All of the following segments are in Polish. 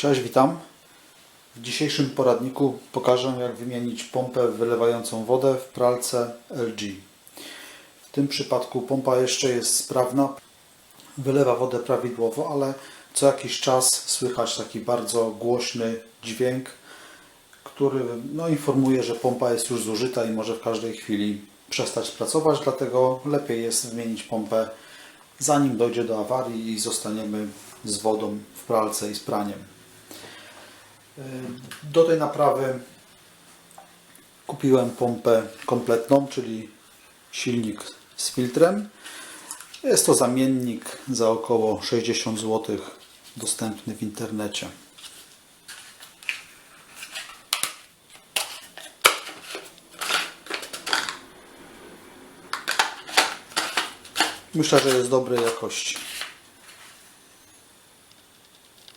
Cześć, witam. W dzisiejszym poradniku pokażę jak wymienić pompę wylewającą wodę w pralce LG. W tym przypadku pompa jeszcze jest sprawna, wylewa wodę prawidłowo, ale co jakiś czas słychać taki bardzo głośny dźwięk, który no, informuje, że pompa jest już zużyta i może w każdej chwili przestać pracować, dlatego lepiej jest wymienić pompę zanim dojdzie do awarii i zostaniemy z wodą w pralce i z praniem. Yy, Do tej naprawy kupiłem pompę kompletną, czyli silnik z filtrem. Jest to zamiennik za około 60 zł dostępny w internecie. Myślę, że jest dobrej jakości.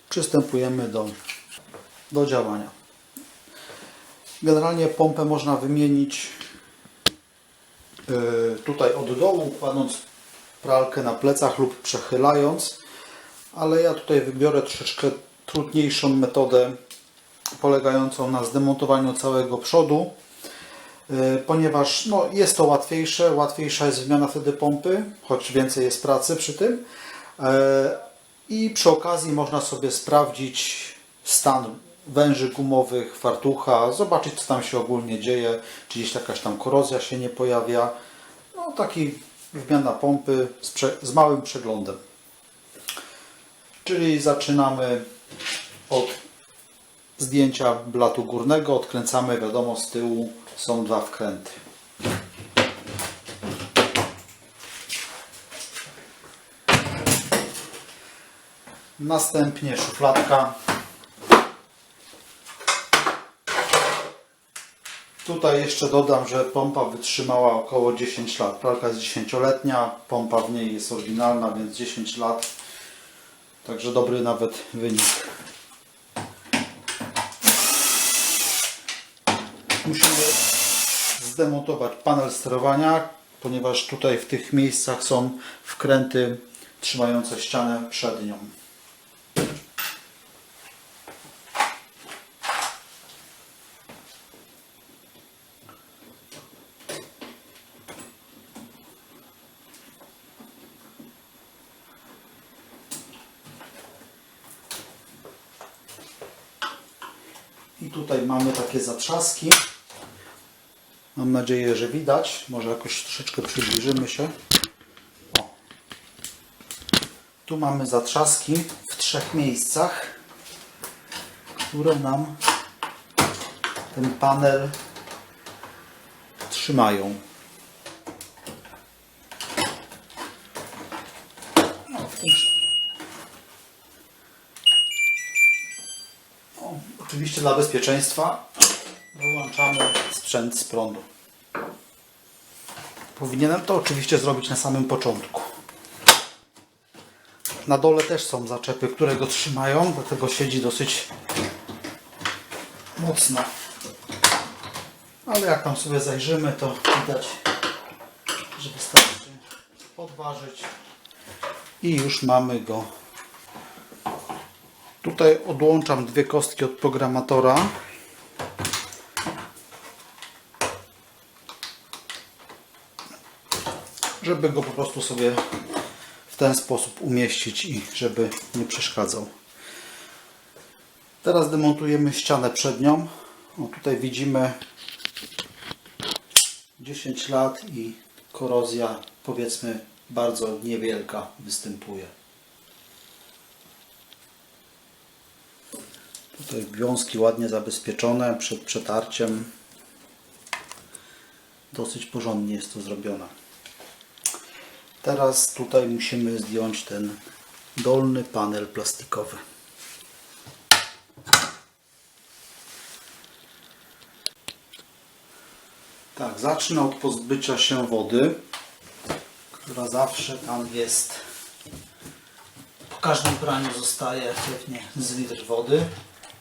Przystępujemy do, do działania. Generalnie pompę można wymienić yy, tutaj od dołu, kładąc pralkę na plecach lub przechylając, ale ja tutaj wybiorę troszeczkę trudniejszą metodę polegającą na zdemontowaniu całego przodu E, ponieważ no, jest to łatwiejsze, łatwiejsza jest wymiana wtedy pompy, choć więcej jest pracy przy tym. E, I przy okazji można sobie sprawdzić stan węży gumowych, fartucha, zobaczyć co tam się ogólnie dzieje, czy gdzieś jakaś tam korozja się nie pojawia. No taki wymiana pompy z, z małym przeglądem. Czyli zaczynamy od zdjęcia blatu górnego, odkręcamy, wiadomo, z tyłu są dwa wkręty. Następnie szufladka. Tutaj jeszcze dodam, że pompa wytrzymała około 10 lat. Pralka jest 10-letnia, pompa w niej jest oryginalna, więc 10 lat. Także dobry nawet wynik. musimy zdemontować panel sterowania, ponieważ tutaj w tych miejscach są wkręty trzymające ścianę przednią. I tutaj mamy takie zatrzaski. Mam nadzieję, że widać. Może jakoś troszeczkę przybliżymy się. O. Tu mamy zatrzaski w trzech miejscach, które nam ten panel trzymają. Oczywiście dla bezpieczeństwa wyłączamy sprzęt z prądu. Powinienem to oczywiście zrobić na samym początku. Na dole też są zaczepy, które go trzymają, dlatego siedzi dosyć mocno. Ale jak tam sobie zajrzymy, to widać, że wystarczy podważyć i już mamy go. Tutaj odłączam dwie kostki od programatora. żeby go po prostu sobie w ten sposób umieścić i żeby nie przeszkadzał. Teraz demontujemy ścianę przednią. O, tutaj widzimy 10 lat i korozja powiedzmy bardzo niewielka występuje. Tutaj wiązki ładnie zabezpieczone przed przetarciem. Dosyć porządnie jest to zrobione. Teraz tutaj musimy zdjąć ten dolny panel plastikowy. Tak, zacznę od pozbycia się wody, która zawsze tam jest. Po każdym praniu zostaje pewnie z litr wody.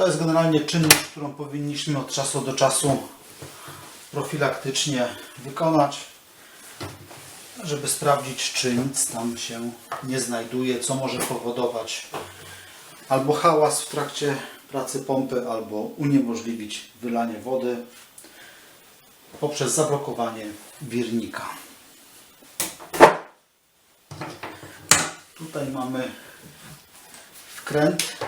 To jest generalnie czynność, którą powinniśmy od czasu do czasu profilaktycznie wykonać, żeby sprawdzić, czy nic tam się nie znajduje, co może powodować albo hałas w trakcie pracy pompy, albo uniemożliwić wylanie wody poprzez zablokowanie wirnika. Tutaj mamy wkręt.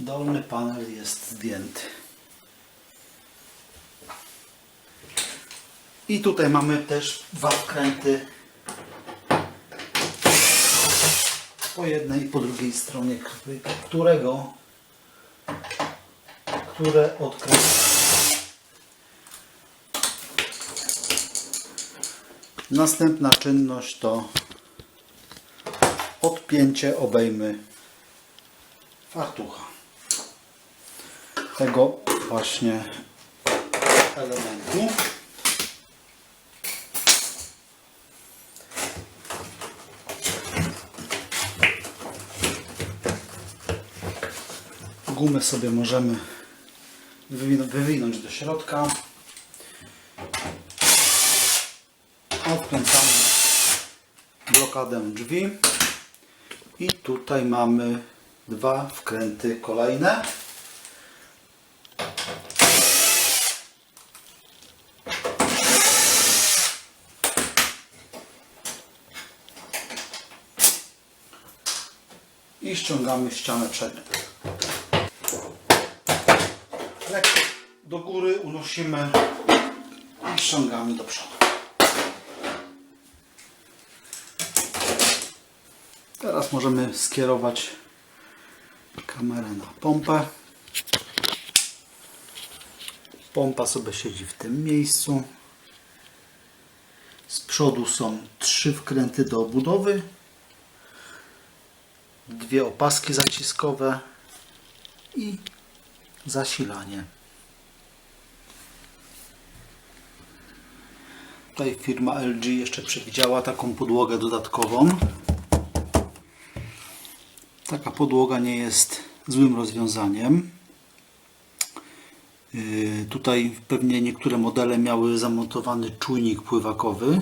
Dolny panel jest zdjęty. I tutaj mamy też dwa wkręty po jednej i po drugiej stronie, którego które odkręcamy. Następna czynność to odpięcie obejmy fartucha. Tego właśnie elementu. Gumę sobie możemy wywin- wywinąć do środka. Odkręcamy blokadę drzwi. I tutaj mamy dwa wkręty kolejne. Ściągamy ścianę przednią. Lekko do góry unosimy i ściągamy do przodu. Teraz możemy skierować kamerę na pompę. Pompa sobie siedzi w tym miejscu. Z przodu są trzy wkręty do obudowy, dwie opaski zaciskowe i zasilanie. Tutaj firma LG jeszcze przewidziała taką podłogę dodatkową. Taka podłoga nie jest złym rozwiązaniem. Yy, Tutaj pewnie niektóre modele miały zamontowany czujnik pływakowy,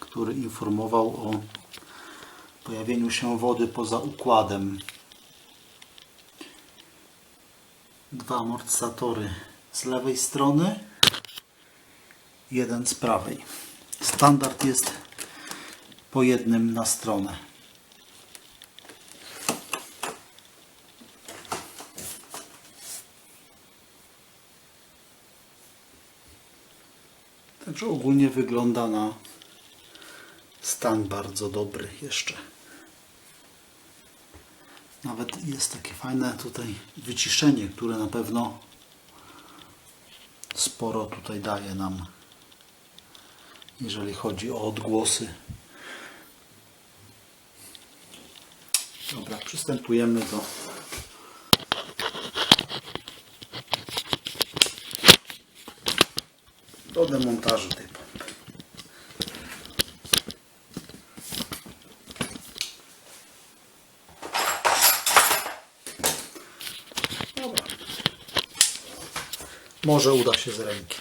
który informował o pojawieniu się wody poza układem. Dwa amortyzatory z lewej strony, jeden z prawej. Standard jest po jednym na stronę. Także ogólnie wygląda na stan bardzo dobry jeszcze. Nawet jest takie fajne tutaj wyciszenie, które na pewno sporo tutaj daje nam, jeżeli chodzi o odgłosy. Dobra, przystępujemy do do demontażu tej Może uda się z ręki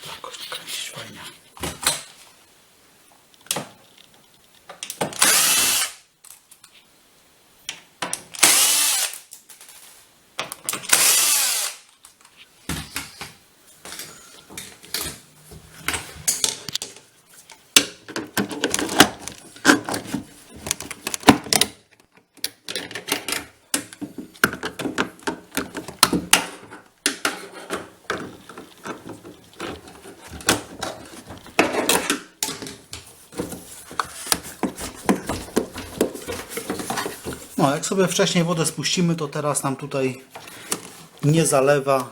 No, jak sobie wcześniej wodę spuścimy, to teraz nam tutaj nie zalewa.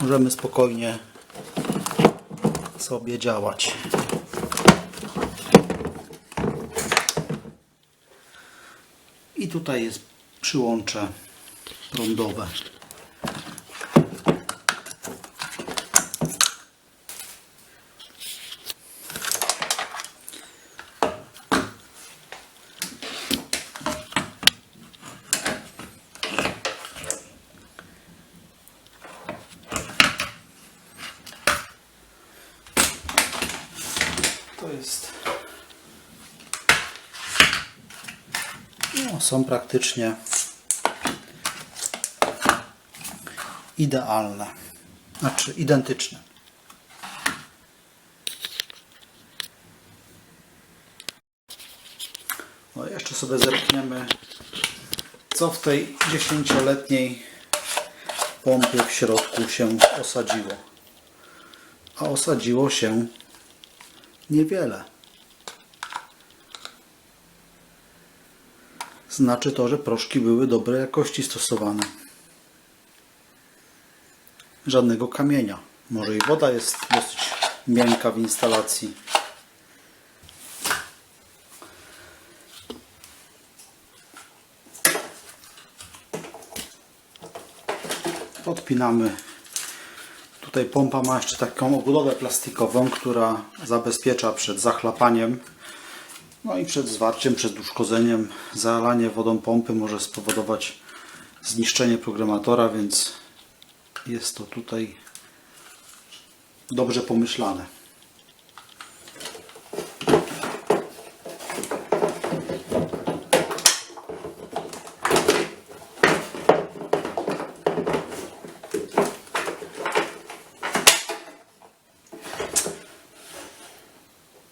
Możemy spokojnie sobie działać. I tutaj jest przyłącze prądowe. To jest. No, są praktycznie idealne. Znaczy identyczne. No, jeszcze sobie zerkniemy, co w tej dziesięcioletniej pompie w środku się osadziło. A osadziło się niewiele. Znaczy to, że proszki były dobrej jakości stosowane. Żadnego kamienia. Może i woda jest dosyć miękka w instalacji. Podpinamy Tutaj pompa ma jeszcze taką obudowę plastikową, która zabezpiecza przed zachlapaniem, no i przed zwarciem, przed uszkodzeniem. Zalanie wodą pompy może spowodować zniszczenie programatora, więc jest to tutaj dobrze pomyślane.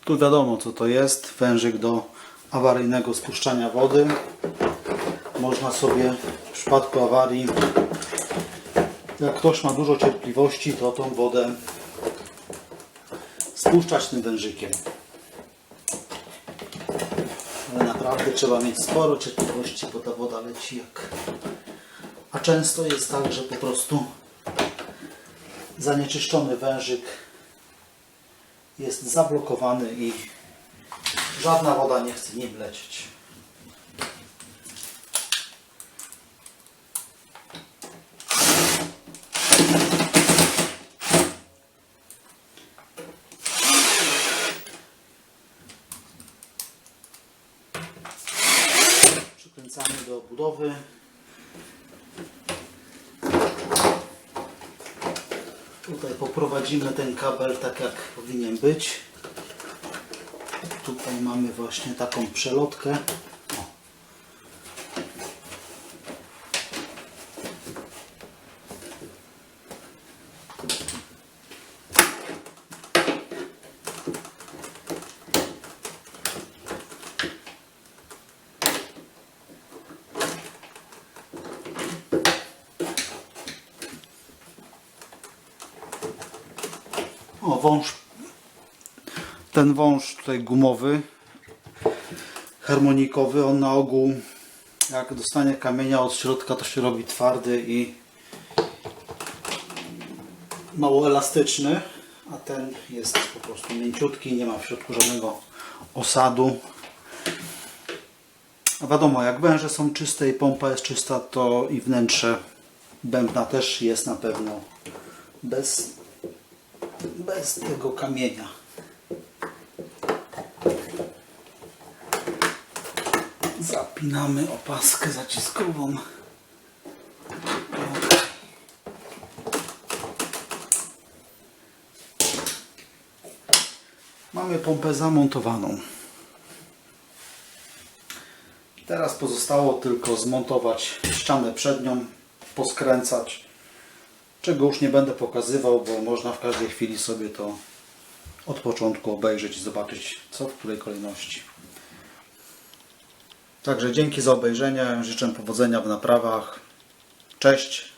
Tu wiadomo co to jest. Wężyk do awaryjnego spuszczania wody. Można sobie w przypadku awarii, jak ktoś ma dużo cierpliwości, to tą wodę spuszczać tym wężykiem. Ale naprawdę trzeba mieć sporo cierpliwości, bo ta woda leci jak... A często jest tak, że po prostu zanieczyszczony wężyk jest zablokowany i żadna woda nie chce nim lecieć. Przykręcamy do obudowy. Tutaj poprowadzimy ten kabel tak jak powinien być. Tutaj mamy właśnie taką przelotkę. O. Wąż. Ten wąż tutaj gumowy, harmonikowy, on na ogół jak dostanie kamienia od środka, to się robi twardy i mało elastyczny, a ten jest po prostu mięciutki, nie ma w środku żadnego osadu. A wiadomo, jak węże są czyste i pompa jest czysta, to i wnętrze bębna też jest na pewno bez bez tego kamienia. Zapinamy opaskę zaciskową. Mamy pompę zamontowaną. Teraz pozostało tylko zmontować ścianę przednią, poskręcać czego już nie będę pokazywał, bo można w każdej chwili sobie to od początku obejrzeć i zobaczyć, co w której kolejności. Także dzięki za obejrzenie, życzę powodzenia w naprawach. Cześć!